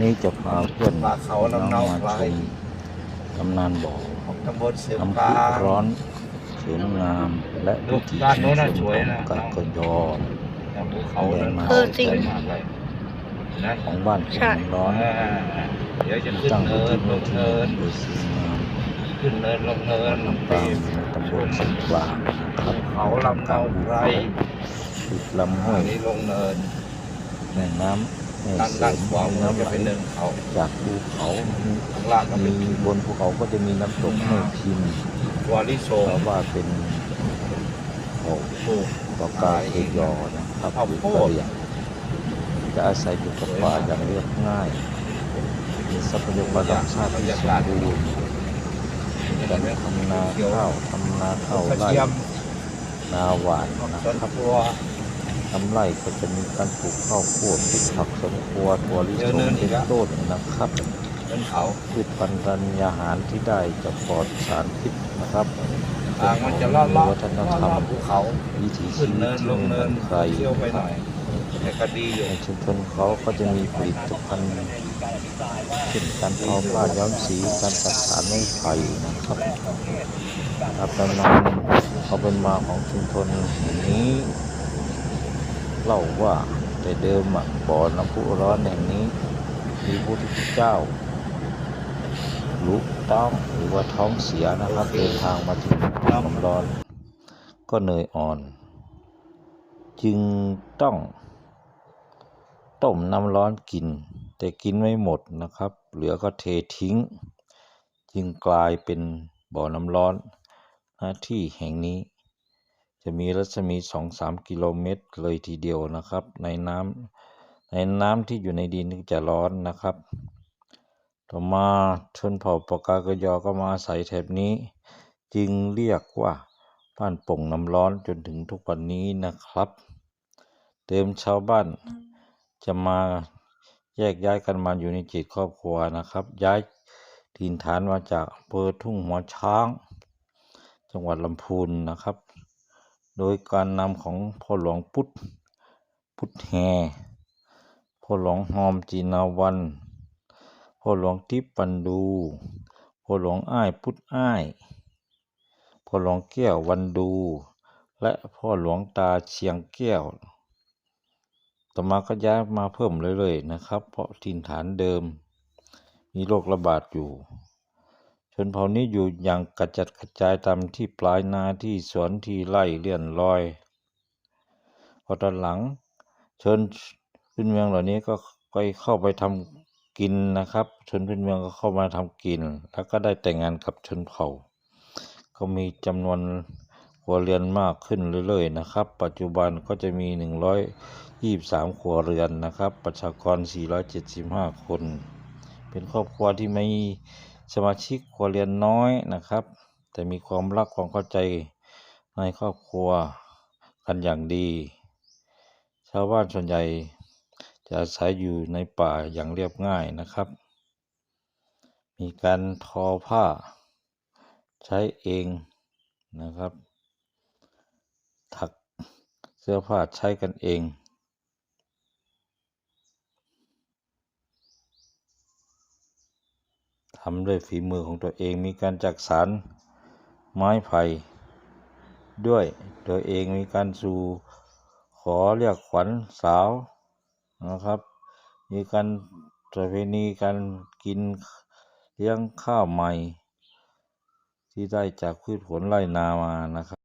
นี้จะพาเพื่อนป่าเขาลำเนามาไพรชมตำนานบ่อของตำบลเสือน้ำปพุลาร้อนสวยงามและวิถีด้านโน้นน่ะชุมสวยชนนะกะกยออย่างภูเขาเดินมาเออจริงมากเลยนะของบ้านใช่ผมร้อนอ่าเดี๋ยวจะขึ้นตั้งเนิที่นลพื้นงที่เนินโดยสวยงามขึ้นเนินลงเนินลำปางในตำบลสันกลางนะครับเขาลำเนาไพรติดลำห้วอัยนนี้ลงเนินแม่น้ำแม่ ด้านเสด้านมขวามือน้ำจะไหลเป็นเนินเขา จากภูเขาข้างล่างก็เป็มีนบนภูเขาก็จะมีน้ำตกแม่พิมพ์วอลิโซเพราะว่าเป็นโอ้ปลูกปากกาเอยอนะครับข้าวหรือโพกะดเหรี่ยงจะอาศัยอยู่กับป่าอย่างเรียบง่ายมีทรัพยากรธรรมชาติที่สมบูรณ์มีการทำนาข้าวทำนาข้าวกระไร่เทียมนาหวานนะสวนครับครัว ทำไร่ก็จะมีการปลูกข้าวโพดปลูกผักสวนครัวถั่วลิสงเป็นต้นนะครับเนินเขาพืชพันธุ์ธัญญาหารที่ได้จากปลอดสารพิษนะครับทางมันจะลอดลอวัดฒนลอดธรรลอมดภูเขาวิถีชีขึ้นวิเนิตนที่ลงไม่เหเนิมือนนใครเที่ยวไปหน่อยแต่ก็ดีอยู่ในชุมชนเขาก็จะมีผลิตภัณฑ์เช่นการทอผ้าย้อมสีการตัดสารไม้ไผ่นะครับครับตำนานเขาเป็นมาของชุมชนแห่งนี้ เล่าว่าแต่เดิมบ่อน้ำพุร้อนแห่งนี้ มีพระพุทธเจ้าลุกต้องหรือว่าท้องเสียนะครับเดินทางมาถึงน้ำร้อน ก็เหนื่อยอ่อน จึงต้อง ต้มน้ำร้อนกิน แต่กินไม่หมดนะครับ เหลือก็เททิ้ง จึงกลายเป็นบ่อน้ำร้อนหน้าที่แห่งนี้ จะมีรัศมีสองสามกิโลเมตรเลยทีเดียวนะครับ ในน้ำในน้ำที่อยู่ในดินที่จะร้อนนะครับ ต่อมาชนเผ่าปากากยอก็มาอาศัยแถบนี้ จึงเรียกว่าบ้านป่งน้ำร้อนจนถึงทุกวันนี้นะครับ เดิมชาวบ้านจะมาแยกย้ายกันมาอยู่ในจ็ดครอบครัวนะครับ ย้ายถิ่นฐานมาจากอำเภอทุ่งหัวช้าง จังหวัดลำพูนนะครับ โดยการนำของพ่อหลวงพุทธพุทธแฮพ่อหลวงหอมจีนาวันพ่อหลวงทิพันดูพ่อหลวงอ้ายพุทธอ้ายพ่อหลวงแก้ววันดู และพ่อหลวงตาเชียงแก้ว ต่อมาก็ย้ายมาเพิ่มเรื่อยๆนะครับ เพราะถิ่นฐานเดิม มีโรคระบาดอยู่ ชนเผ่านี้อยู่อย่างกระจัดกระจายตามที่ปลายนาที่สวนที่ไร่เลื่อนลอยพอตอนหลังชนพื้นเมืองเหล่านี้ก็ไปเข้าไปทำกินนะครับ ชนพื้นเมืองก็เข้ามาทำกิน แล้วก็ได้แต่งงานกับชนเผ่า ก็มีจำนวนครัวเรือนมากขึ้นเรื่อยๆนะครับ ปัจจุบันก็จะมี 123 ครัวเรือนนะครับ ประชากร 475 คน เป็นครอบครัวที่ไม่ สมาชิกครัวเรือนน้อยนะครับ แต่มีความรักความเข้าใจในครอบครัวกันอย่างดี ชาวบ้านส่วนใหญ่จะอาศัยอยู่ในป่าอย่างเรียบง่ายนะครับ มีการทอผ้าใช้เองนะครับ ถักเสื้อผ้าใช้กันเอง ทำด้วยฝีมือของตัวเองมีการจักสารไม้ไผ่ด้วยตัวเองมีการสู่ขอเรียกขวัญสาวนะครับ มีการประเพณีการกินเลี้ยงข้าวใหม่ ที่ได้จากพืชผลไร่นามานะครับ